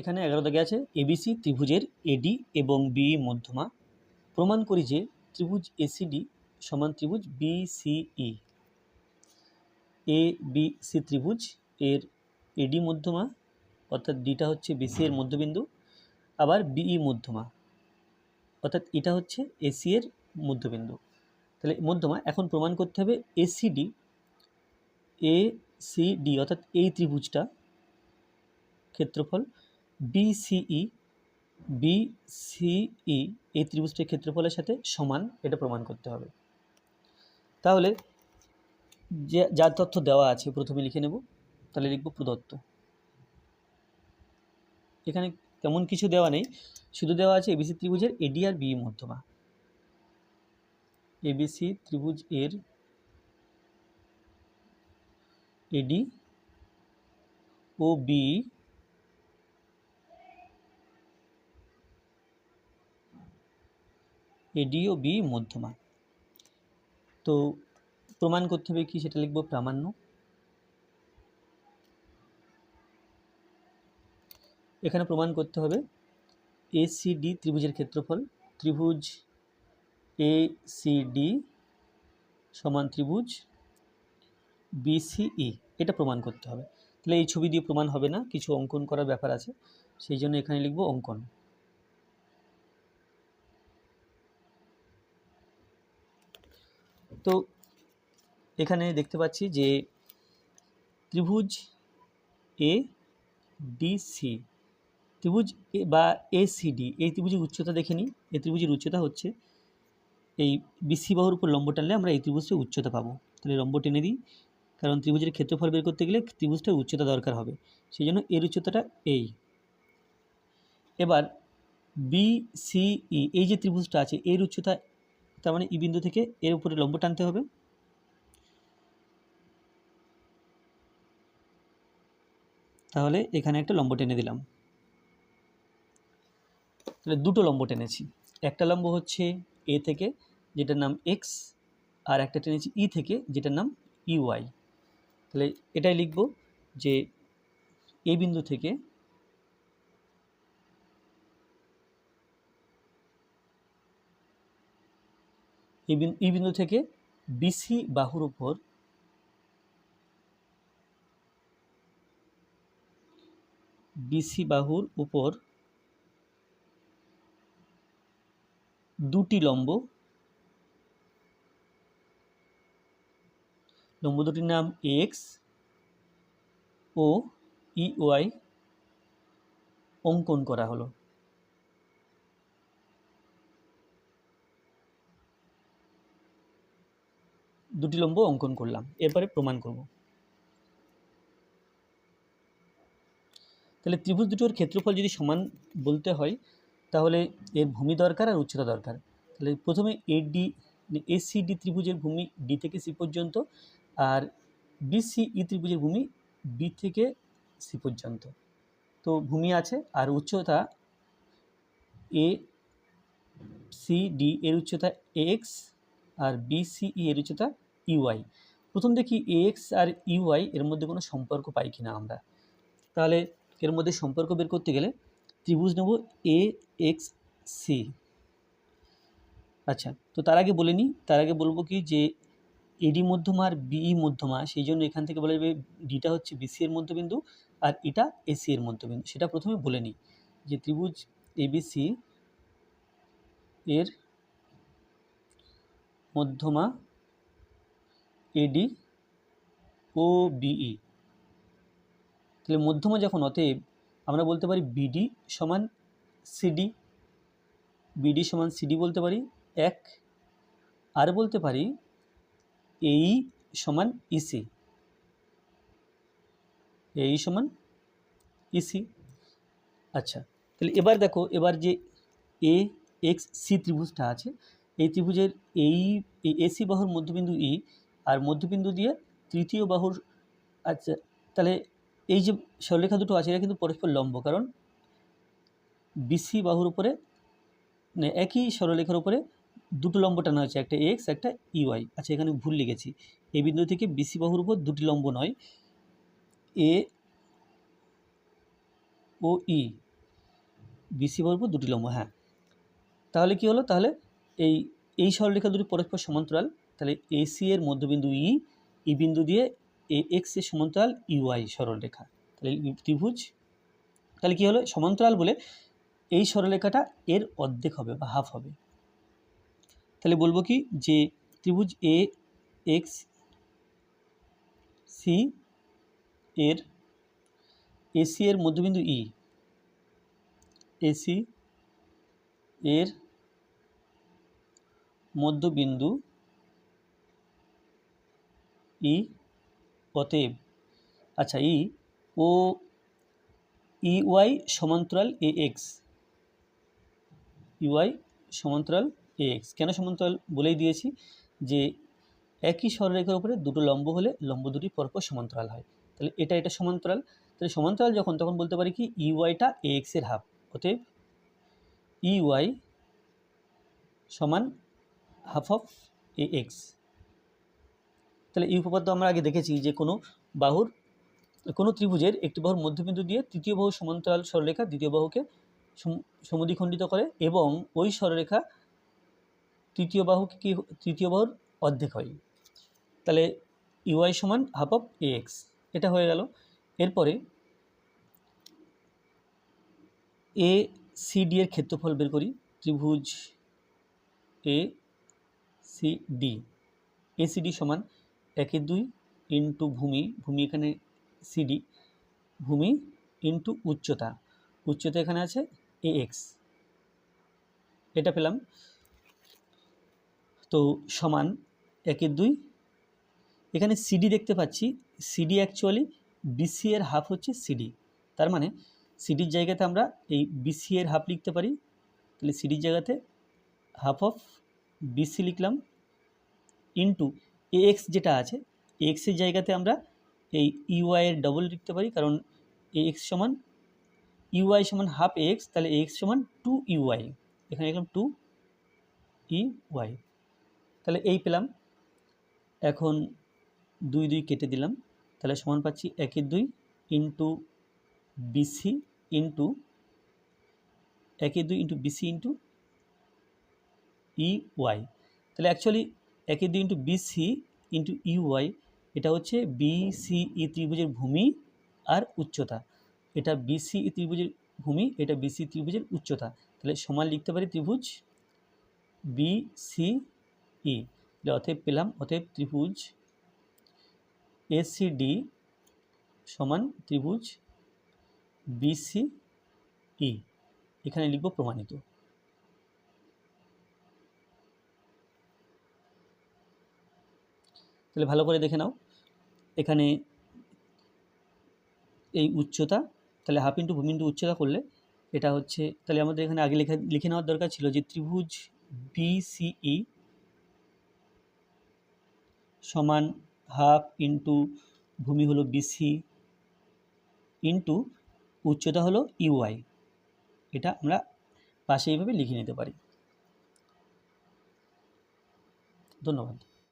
এখানে এগারো দাগে আছে এবিসি ত্রিভুজের এডি এবং বিই মধ্যমা। প্রমাণ করি যে ত্রিভুজ এসিডি সমান ত্রিভুজ বিসিই এ বি সি ত্রিভুজ, এর এডি মধ্যমা, অর্থাৎ ডিটা হচ্ছে বিসি এর মধ্যবিন্দু, আবার বিই মধ্যমা, অর্থাৎ এটা হচ্ছে এসি এর মধ্যবিন্দু। তাহলে মধ্যমা, এখন প্রমাণ করতে হবে এসিডি এ সি ডি অর্থাৎ এই ত্রিভুজটা ক্ষেত্রফল বিসিই বিসিই এই ত্রিভুজটির ক্ষেত্রফলের সাথে সমান এটা প্রমাণ করতে হবে। তাহলে যে যার তথ্য দেওয়া আছে, প্রথমে লিখে নেব, তাহলে লিখব প্রদত্ত। এখানে তেমন কিছু দেওয়া নেই, শুধু দেওয়া আছে এবিসি ত্রিভুজের এডি আর বি মধ্যমা। এবিসি ত্রিভুজ এর এডি ও বি এডি ও বি মধ্যমা তো প্রমাণ করতে হবে কি সেটা লিখব প্রামাণ্য। এখানে প্রমাণ করতে হবে এসিডি ত্রিভুজের ক্ষেত্রফল। ত্রিভুজ এ সি ডি সমান ত্রিভুজ বিসিই এটা প্রমাণ করতে হবে। তাহলে এই ছবি দিয়ে প্রমাণ হবে না, কিছু অঙ্কন করার ব্যাপার আছে। সেই জন্য এখানে লিখব অঙ্কন। তো এখানে দেখতে পাচ্ছি যে ত্রিভুজ এ ডিসি ত্রিভুজ বা এসিডি এই ত্রিভুজের উচ্চতা দেখে নিই। এই ত্রিভুজের উচ্চতা হচ্ছে এই বিসি বাহুর উপর লম্ব টানলে আমরা এই ত্রিভুজটির উচ্চতা পাবো। তাহলে লম্ব টেনে দিই, কারণ ত্রিভুজের ক্ষেত্রফল বের করতে গেলে ত্রিভুজটার উচ্চতা দরকার হবে। সেই জন্য এর উচ্চতাটা এই। এবার বিসিই এই যে ত্রিভুজটা আছে, এর উচ্চতা তার মানে ই বিন্দু থেকে এর উপরে লম্ব টানতে হবে। তাহলে এখানে একটা লম্ব টেনে দিলাম। তাহলে দুটো লম্ব টেনেছি। একটা লম্ব হচ্ছে এ থেকে, যেটার নাম এক্স আর একটা টেনেছি ই থেকে, যেটার নাম ইউআই তাহলে এটাই লিখব যে এ বিন্দু থেকে এই বিন- এই বিন্দু থেকে বিসি বাহুর উপর বিসি বাহুর উপর দুটি লম্ব লম্ব দুটির নাম এক্স ও ইওয়াই অঙ্কন করা হলো। দুটি লম্ব অঙ্কন করলাম, এরপরে প্রমাণ করব। তাহলে ত্রিভুজ দুটোর ক্ষেত্রফল যদি সমান বলতে হয়, তাহলে এর ভূমি দরকার আর উচ্চতা দরকার। তাহলে প্রথমে এ এডি এসিডি ত্রিভুজের ভূমি ডি থেকে সি পর্যন্ত আর বিসিই ত্রিভুজের ভূমি বি থেকে সি পর্যন্ত। তো ভূমি আছে আর উচ্চতা এ সি ডি এর উচ্চতা এক্স আর বিসিই এর উচ্চতা ইউআই। প্রথম দেখি এক্স আর ইউআই এর মধ্যে কোনো সম্পর্ক পাই কিনা আমরা। তাহলে এর মধ্যে সম্পর্ক বের করতে গেলে ত্রিভুজ নেব এ, এক্স, সি। আচ্ছা তো তার আগে বলে নিই তার আগে বলব কি যে এডি মধ্যমা আর বিই মধ্যমা, সেই জন্য এখান থেকে বলা যাবে ডিটা হচ্ছে বিসি এর মধ্যবিন্দু আর এটা এসি এর মধ্যবিন্দু। সেটা প্রথমে বলে নিই যে ত্রিভুজ এবিসি এর মধ্যমা এডি ও বিই তাহলে মধ্যমা যখন অতএব আমরা বলতে পারি বিডি সমান সিডি বিডি সমান সিডি বলতে পারি, এক। আর বলতে পারি এই সমান ইসি এই সমান ইসি আচ্ছা তাহলে এবার দেখো, এবার যে এ এক্স সি ত্রিভুজটা আছে, এই ত্রিভুজের এই এই এসি বাহুর মধ্যবিন্দু ই আর মধ্যবিন্দু দিয়ে তৃতীয় বাহুর আচ্ছা তাহলে এই যে সরলরেখা দুটো আছে, এরা কিন্তু পরস্পর লম্ব, কারণ বিসি বাহুর উপরে মানে একই সরলরেখার উপরে দুটো লম্ব টানা হয়েছে, একটা এক্স একটা ইওয়াই আচ্ছা এখানে ভুল লিখেছি। এই বিন্দু থেকে বিসি বাহুর উপর দুটি লম্ব নয় এ ও ই বিসি বাহুর উপর দুটি লম্ব হ্যাঁ। তাহলে কি হলো? তাহলে এই এই সরলরেখা দুটি পরস্পর সমান্তরাল, তাহলে এসি এর মধ্যবিন্দু ই ই বিন্দু দিয়ে এ এক্সের সমান্তরাল ইউআই সরলরেখা। তাহলে ত্রিভুজ, তাহলে কি হলো? সমান্তরাল বলে এই সরলরেখাটা এর অর্ধেক হবে বা হাফ হবে। তাহলে বলব কি? যে ত্রিভুজ এ এক্স সি এর এসি এর মধ্যবিন্দু ই এসি এর মধ্যবিন্দু ই অতএব আচ্ছা ই, ও, ই ওয়াই সমান্তরাল এ এক্স। ইউআই সমান্তরাল এ এক্স। কেন সমান্তরাল বলেই দিয়েছি? যে একই সরলরেখার উপরে দুটো লম্ব হলে লম্ব দুটি পরপর সমান্তরাল হয়। তাহলে এটা এটা সমান্তরাল। তাহলে সমান্তরাল যখন, তখন বলতে পারি কি? ইউআইটা এ এক্সের হাফ। অতএব ইউআই সমান হাফ অফ এ এক্স তাহলে এই উপপাদ্য আমরা আগে দেখেছি যে কোনো বাহুর, কোনো ত্রিভুজের একটি বাহুর মধ্যবিন্দু দিয়ে তৃতীয় বাহু সমান্তরাল সরলরেখা দ্বিতীয় বাহুকে সম- সমদ্বিখণ্ডিত করে এবং ওই সরলরেখা তৃতীয় বাহুকে কি তৃতীয় বাহুর অর্ধেক হয়। তাহলে ইউআই সমান হাফ অফ এ এক্স এটা হয়ে গেল। এরপরে এ সি ডি এর ক্ষেত্রফল বের করি। ত্রিভুজ A C D A C D সমান একের দুই ইন্টু ভূমি ভূমি এখানে সিডি ভূমি ইন্টু উচ্চতা। উচ্চতা এখানে আছে এ এক্স এটা পেলাম। তো সমান একের দুই। এখানে সিডি দেখতে পাচ্ছি। সিডি অ্যাকচুয়ালি বিসি এর হাফ হচ্ছে সিডি তার মানে সিডির জায়গাতে আমরা এই বিসি এর হাফ লিখতে পারি। তাহলে সিডির জায়গাতে হাফ অফ বিসি লিখলাম ইন্টু এ এক্স যেটা আছে এক্সের জায়গাতে আমরা এই ইউআই এর ডবল লিখতে পারি, কারণ এ এক্স সমান ইউআই সমান হাফ এক্স তাহলে এক্স সমান টু ইউআই এখানে লিখলাম টু ই ওয়াই তাহলে এই পেলাম, এখন দুই দুই কেটে দিলাম, তাহলে সমান পাচ্ছি একের দুই ইন্টু বিসি ইন্টু একের দুই into BC into E Y তাহলে অ্যাকচুয়ালি একের দুই ইন্টু বিসি ইন্টু ইউআই এটা হচ্ছে বিসিই ত্রিভুজের ভূমি আর উচ্চতা। এটা বিসিই ত্রিভুজের ভূমি, এটা বিসি ত্রিভুজের উচ্চতা। তাহলে সমান লিখতে পারি ত্রিভুজ বিসিই তাহলে অতএব পেলাম, অতএব ত্রিভুজ এসিডি সমান ত্রিভুজ বিসিই এখানে লিখব প্রমাণিত। তাহলে ভালো করে দেখে নাও। এখানে এই উচ্চতা, তাহলে হাফ ইন্টু ভূমি ইন্টু উচ্চতা করলে এটা হচ্ছে, তাহলে আমাদের এখানে আগে লেখা, লিখে নেওয়ার দরকার ছিল যে ত্রিভুজ বিসিই সমান হাফ ইন্টু ভূমি হলো বিসি ইন্টু উচ্চতা হলো ইউআই এটা আমরা পাশে এইভাবে লিখে নিতে পারি। ধন্যবাদ।